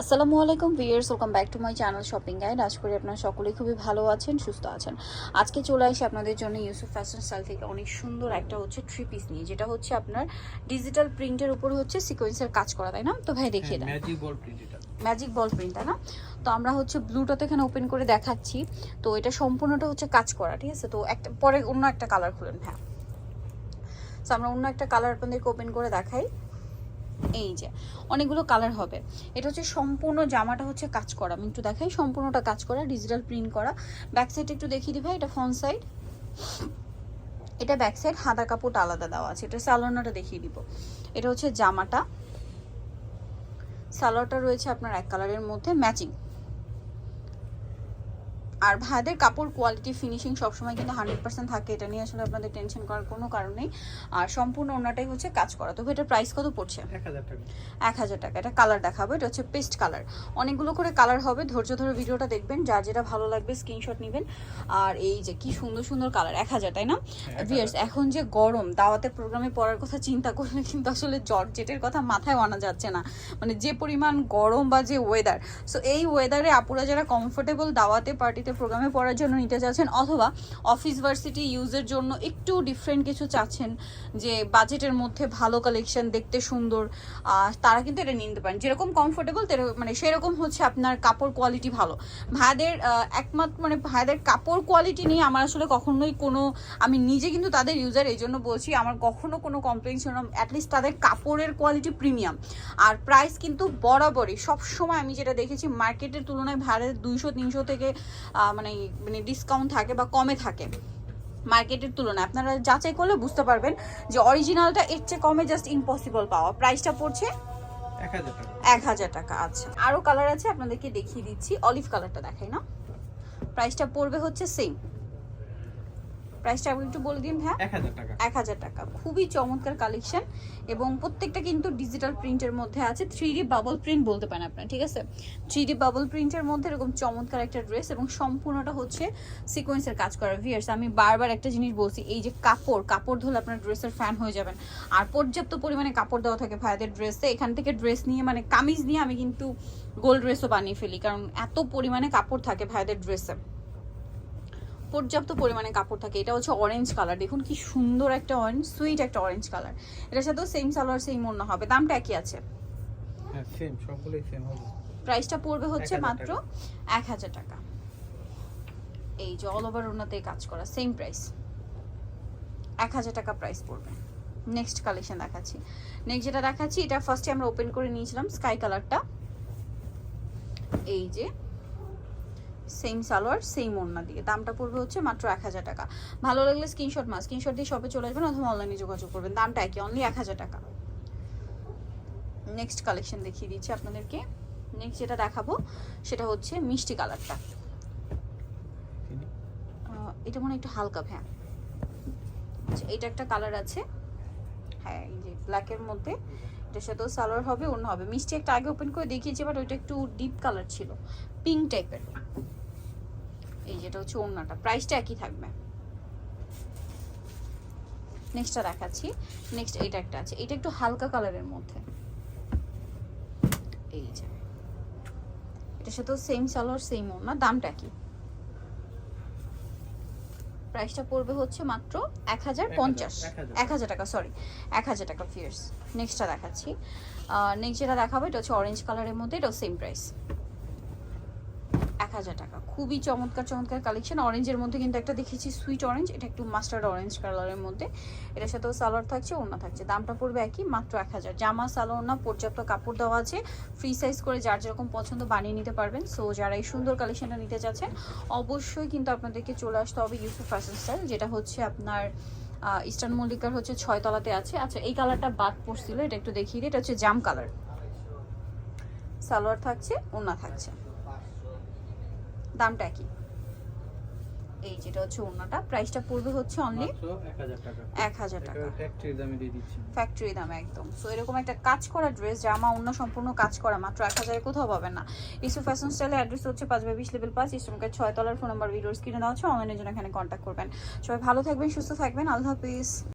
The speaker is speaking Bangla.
আসসালামু আলাইকুম viewers welcome back to my channel shopping guide. আশা করি আপনারা সকলেই খুবই ভালো আছেন সুস্থ আছেন। আজকে চলে আসি আপনাদের জন্য ইউসুফ ফ্যাশন স্টাইল থেকে অনেক সুন্দর একটা হচ্ছে থ্রি পিস নিয়ে যেটা হচ্ছে আপনার ডিজিটাল প্রিন্টের উপর হচ্ছে সিকোয়েন্সের কাজ করা তাই না? তো ভাই দেখিয়ে দেন ম্যাজিক বল প্রিন্ট এটা। ম্যাজিক বল প্রিন্ট তাই না? তো আমরা হচ্ছে ব্লুটা তো এখানে ওপেন করে দেখাচ্ছি। তো এটা সম্পূর্ণটা হচ্ছে কাজ করা ঠিক আছে? তো একটা পরে অন্য একটা কালার খুলেন হ্যাঁ। তো আমরা অন্য একটা কালার আপনাদেরকে ওপেন করে দেখাই। এই যে, অনেকগুলো কালার হবে। এটা হচ্ছে সম্পূর্ণ জামাটা হচ্ছে কাজ করা। আমি একটু দেখাই, সম্পূর্ণটা কাজ করা ডিজিটাল প্রিন্ট করা। ব্যাক সাইড একটু দেখিয়ে দিই এটা ফ্রন্ট সাইড এটা ব্যাক সাইড হাতা কাপড় আলাদা দেওয়া আছে। এটা স্যালোনাটা দেখিয়ে দিব। এটা হচ্ছে জামাটা। সালোয়ারটা রয়েছে আপনার এক কালারের মধ্যে ম্যাচিং আর ভাইদের কাপড় কোয়ালিটি ফিনিশিং সবসময় কিন্তু হান্ড্রেড পার্সেন্ট থাকে এটা নিয়ে আসলে আপনাদের টেনশন করার কোনো কারণ নেই। আর সম্পূর্ণ অন্যটাই হচ্ছে কাজ করা। তবে এটার প্রাইস কত পড়ছে? এক হাজার টাকা। এক হাজার টাকা। এটা কালার দেখাবো। এটা হচ্ছে পেস্ট কালার অনেকগুলো করে কালার হবে। ধৈর্য ধরে ভিডিওটা দেখবেন। যার যেটা ভালো লাগবে স্ক্রিনশট নেবেন। আর এই যে কি সুন্দর সুন্দর কালার এক হাজার তাই না? ভিয়ার্স এখন যে গরম দাওয়াতে প্রোগ্রামে পড়ার কথা চিন্তা করলে কিন্তু আসলে জর্জেটের কথা মাথায় আনা যাচ্ছে না। মানে যে পরিমাণ গরম বা যে ওয়েদার সো এই ওয়েদারে আপুরা যারা কমফোর্টেবল দাওয়াতে পার্টিতে প্রোগ্রামে পড়ার জন্য নিতে চাচ্ছেন অথবা অফিস ভার্সিটি ইউজের জন্য একটু ডিফারেন্ট কিছু চাচ্ছেন যে বাজেটের মধ্যে ভালো কালেকশন দেখতে সুন্দর তারা কিন্তু এটা নিতে পারেন। যেরকম কমফোর্টেবল মানে সেরকম হচ্ছে আপনার কাপড় কোয়ালিটি ভালো। ভাইদের একমাত্র মানে ভাইদের কাপড় কোয়ালিটি নিয়ে আমার আসলে কখনোই কোনো, আমি নিজে কিন্তু তাদের ইউজার এই জন্য বলছি আমার কখনো কোনো কমপ্লেন ছিল না অ্যাটলিস্ট তাদের কাপড়ের কোয়ালিটি প্রিমিয়াম আর প্রাইস কিন্তু বরাবরই সব সময় আমি যেটা দেখেছি মার্কেটের তুলনায় ভাড়া দুইশো, তিনশো থেকে মানে মানে ডিসকাউন্ট থাকে বা কমে থাকে মার্কেটের তুলনায়। আপনারা যাচাই করলে বুঝতে পারবেন যে অরিজিনালটা এর চেয়ে কমে জাস্ট ইম্পসিবল পাওয়া। প্রাইসটা পড়ছে এক হাজার টাকা। আচ্ছা। আরও কালার আছে আপনাদেরকে দেখিয়ে দিচ্ছি। অলিভ কালারটা দেখাই না। প্রাইসটা পড়বে হচ্ছে সেম প্রাইসটা আপনি একটু বলে দিন হ্যাঁ এক হাজার টাকা। খুবই চমৎকার কালেকশন এবং প্রত্যেকটা কিন্তু ডিজিটাল প্রিন্টের মধ্যে আছে। থ্রি ডি বাবল প্রিন্ট বলতে পারেন আপনার ঠিক আছে? থ্রি ডি বাবল প্রিন্টের মধ্যে এরকম চমৎকার একটা ড্রেস এবং সম্পূর্ণটা হচ্ছে সিকোয়েন্সের কাজ করা। ভিয়ার্স আমি বারবার একটা জিনিস বলছি এই যে কাপড় কাপড় ধরলে আপনার ড্রেসের ফ্যান হয়ে যাবেন। আর পর্যাপ্ত পরিমাণে কাপড় দেওয়া থাকে ভাইদের ড্রেসে এখান থেকে ড্রেস নিয়ে মানে কামিজ নিয়ে আমি কিন্তু গোল ড্রেসও বানিয়ে ফেলি কারণ এত পরিমাণে কাপড় থাকে ভাইদের ড্রেসে পর্যাপ্ত পরিমাণে কাপড় থাকে। এটা হচ্ছে অরেঞ্জ কালার দেখুন কি সুন্দর একটা অরেঞ্জ সুইট একটা অরেঞ্জ কালার এটার সাথেও সেম সালোয়ার সেম অন্য হবে। দামটা একই আছে? হ্যাঁ সেম সবগুলোই সেম হবে। প্রাইসটা পড়বে হচ্ছে মাত্র এক হাজার টাকা। এই যে অল ওভার ওনাতে কাজ করা সেম প্রাইস এক হাজার টাকা প্রাইস পড়বে। নেক্সট কালেকশন দেখাচ্ছি। নেক্সট যেটা দেখাচ্ছি এটা ফার্স্টে আমরা ওপেন করে নিয়েছিলাম স্কাই কালারটা এই যে সেম সালোয়ার সেম ওড়না দিয়ে। দামটা পড়বে হচ্ছে মাত্র এক হাজার টাকা। ভালো লাগলে স্ক্রিনশট মা স্ক্রিনশট দিয়ে শপে চলে আসবেন অথবা অনলাইনে যোগাযোগ করবেন। দামটা একই অনলি এক হাজার টাকা। নেক্সট কালেকশন দেখিয়ে দিচ্ছি আপনাদেরকে। নেক্সট যেটা দেখাবো, সেটা হচ্ছে মিষ্টি কালারটা। এটা মনে একটু হালকা হ্যাঁ আচ্ছা এটা একটা কালার আছে। হ্যাঁ এই যে ব্ল্যাকের মধ্যে। এটার সাথেও সালোয়ার হবে, অন্য হবে। মিষ্টি একটা আগে ওপেন করে দেখিয়েছি বাট ওইটা একটু ডিপ কালার ছিল। পিঙ্ক টাইপের এই যেটা হচ্ছে ওড়নাটা। প্রাইসটা একই থাকবে। নেক্সটটা দেখাচ্ছি। নেক্সট এটা একটা আছে। এটা একটু হালকা কালারের মধ্যে। এই যে। এটার সাথেও সেম সালোয়ার সেম ওড়না। দামটা কি প্রাইসটা পড়বে হচ্ছে মাত্র এক হাজার পঞ্চাশ। এক হাজার। টাকা সরি এক হাজার টাকা ফিয়ার্স নেক্সটটা দেখাচ্ছি। নেক্সট যেটা দেখাবো এটা হচ্ছে অরেঞ্জ কালারের মধ্যে এটাও সেম প্রাইস হাজার টাকা। খুবই চমৎকার চমৎকার কালেকশন অরেঞ্জের মধ্যে কিন্তু একটা দেখেছি সুইট অরেঞ্জ এটা একটু মাস্টার্ড অরেঞ্জ কালারের মধ্যে। এটার সাথেও সালোয়ার থাকছে ওনা থাকছে। দামটা পড়বে একই, মাত্র এক হাজার। জামা, সালোয়ার না পর্যাপ্ত কাপড় দেওয়া আছে। ফ্রি সাইজ করে যার যেরকম পছন্দ বানিয়ে নিতে পারবেন। সো যারা এই সুন্দর কালেকশনটা নিতে চাচ্ছেন, অবশ্যই কিন্তু আপনাদেরকে চলে আসতে হবে ইউসুফ ফ্যাশন স্টাইল যেটা হচ্ছে আপনার ইস্টার্ন মল্লিকার হচ্ছে ছয়তলাতে আছে। আচ্ছা এই কালারটা বাদ পড়ছিল, এটা একটু দেখিয়ে দিই। এটা হচ্ছে জাম কালার সালোয়ার থাকছে, ওড়না থাকছে। দামটা কি এই যেটা হচ্ছে ওড়নাটা প্রাইসটা পড়বে হচ্ছে অনলি এক হাজার টাকা। ফ্যাক্টরির দামে দিয়ে দিচ্ছি। ফ্যাক্টরি দামে একদম। সো এরকম একটা কাজ করা ড্রেস জামা অন্য সম্পূর্ণ কাজ করা মাত্র এক হাজারে কোথাও পাবেন না। ইসু ফ্যাশন স্টাইলের অ্যাড্রেস হচ্ছে পাঁচ বাই বিশ লেভেল পাঁচ ইস্টমকার ছয় তলার ফোন নাম্বার ভিডিওর স্ক্রিনে দেওয়া হচ্ছে অনলাইনের জন্য এখানে কন্ট্যাক্ট করবেন। সবাই ভালো থাকবেন সুস্থ থাকবেন। আল্লাহ হাফিজ।